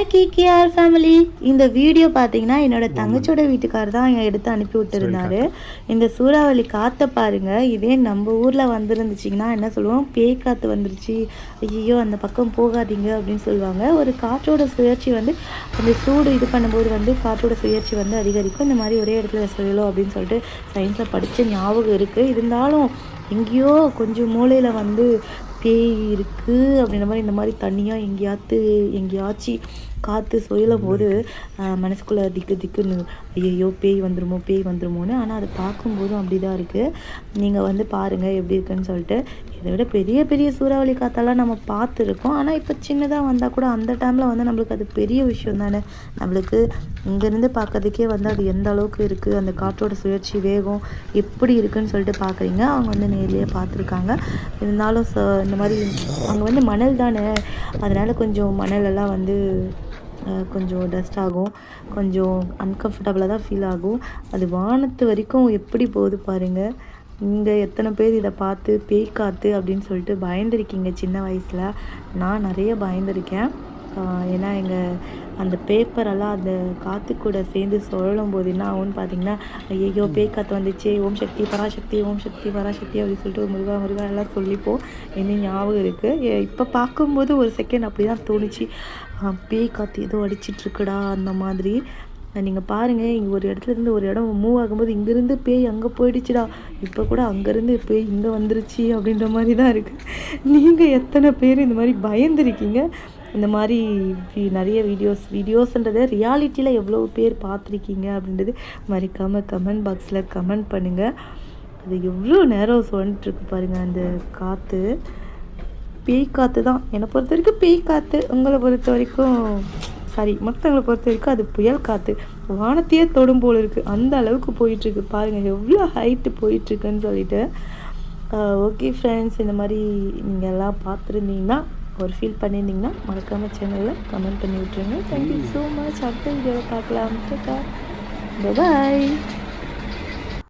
Hi KKR family இந்த video பார்த்தீங்கன்னா என்னோட தங்கச்சியோட வீட்டுக்காரர் தான் எடுத்து அனுப்பி விட்டுருந்தாரு. இந்த சூறாவளி காற்றை பாருங்க. இதே நம்ம ஊரில் வந்திருந்துச்சிங்கன்னா என்ன சொல்லுவோம்? பேய் காற்று வந்துருச்சு. ஐயோ அந்த பக்கம் போகாதீங்க அப்படின்னு சொல்லுவாங்க. ஒரு காற்றோட சுழற்சி வந்து அந்த சூடு இது பண்ணும்போது வந்து காற்றோட சுழற்சி வந்து அதிகரிக்கும். இந்த மாதிரி ஒரே இடத்துல சொல்லணும் அப்படின்னு சொல்லிட்டு சயின்ஸில் படித்த ஞாபகம் இருக்குது இருந்தாலும் எங்கேயோ கொஞ்சம் மூலையில் வந்து பேய் இருக்குது அப்படின்ற மாதிரி இந்த மாதிரி தனியாக எங்கேயாத்து எங்கேயாச்சும் காற்று சுயலும் போது மனசுக்குள்ளே திக்கு திக்குன்னு ஐயையோ பேய் வந்துருமோ பேய் வந்துருமோன்னு. ஆனால் அதை பார்க்கும்போதும் அப்படி தான் இருக்குது நீங்கள் வந்து பாருங்கள் எப்படி இருக்குன்னு சொல்லிட்டு. இதை விட பெரிய பெரிய சூறாவளி காற்றெல்லாம் நம்ம பார்த்துருக்கோம். ஆனால் இப்போ சின்னதாக வந்தால் கூட அந்த டைமில் வந்து நம்மளுக்கு அது பெரிய விஷயம் தானே. நம்மளுக்கு இங்கேருந்து பார்க்கறதுக்கே வந்து அது எந்த அளவுக்கு இருக்குது அந்த காற்றோட சுழற்சி வேகம் எப்படி இருக்குன்னு சொல்லிட்டு பார்க்குறீங்க. அவங்க வந்து நேர்லேயே பார்த்துருக்காங்க. இருந்தாலும் ச இந்த மாதிரி அங்கே வந்து மணல் தானே. அதனால் கொஞ்சம் மணலெல்லாம் வந்து கொஞ்சம் டஸ்ட் ஆகும். கொஞ்சம் அன்கம்ஃபர்டபுளாக தான் ஃபீல் ஆகும். அது வானத்து வரைக்கும் எப்படி போகுது பாருங்கள் நீங்கள் எத்தனை பேர் இதை பார்த்து பேய் காத்து அப்படின்னு சொல்லிட்டு பயந்துருக்கீங்க சின்ன வயசில். நான் நிறைய பயந்துருக்கேன். ஏன்னா எங்கள் அந்த பேப்பரெல்லாம் அந்த காற்று கூட சேர்ந்து சுழலும் போது என்ன ஆகும்னு பார்த்தீங்கன்னா ஐயோ பேய் காற்று வந்துச்சு ஓம் சக்தி பராசக்தி ஓம் சக்தி பராசக்தி அப்படின்னு சொல்லிட்டு முருகா முருகா எல்லாம் சொல்லிப்போம். இன்னும் ஞாபகம் இருக்குது இப்போ பார்க்கும்போது ஒரு செகண்ட் அப்படி தான் தோணுச்சு. பேய் காற்று ஏதோ அடிச்சிட்ருக்குடா அந்த மாதிரி. நீங்கள் பாருங்கள் இங்கே ஒரு இடத்துல இருந்து ஒரு இடம் மூவ் ஆகும்போது இங்கேருந்து பேய் அங்கே போயிடுச்சுடா. இப்போ கூட அங்கேருந்து பேய் இங்கே வந்துருச்சு அப்படின்ற மாதிரி தான் இருக்குது நீங்கள் எத்தனை பேர் இந்த மாதிரி பயந்துருக்கீங்க? இந்த மாதிரி நிறைய வீடியோஸ் வீடியோஸ்ன்றதை ரியாலிட்டியில் எவ்வளோ பேர் பார்த்துருக்கீங்க அப்படின்றது மறக்காமல் கமெண்ட் பாக்ஸில் கமெண்ட் பண்ணுங்கள் அது எவ்வளோ நேரம் சொல்லிட்டுருக்கு பாருங்கள் அந்த காற்று பேய் காற்று தான். என்னை பொறுத்த வரைக்கும் பேய் காற்று உங்களை பொறுத்த வரைக்கும் சாரி மற்றவங்களை பொறுத்த வரைக்கும் அது புயல் காற்று வானத்தையே தொடும் போல் இருக்குது அந்த அளவுக்கு போயிட்டுருக்கு பாருங்கள் எவ்வளோ ஹைட்டு போயிட்டுருக்குன்னு சொல்லிட்டு. ஓகே ஃப்ரெண்ட்ஸ் இந்த மாதிரி நீங்கள் எல்லாம் பார்த்துருந்தீங்கன்னா ஒரு ஃபீல் பண்ணியிருந்தீங்கன்னா மறக்காமல் சேனலில் கமெண்ட் பண்ணி விட்ருங்க தேங்க்யூ ஸோ மச் அடுத்த வீடியோவில் பார்க்கலாம் பாய்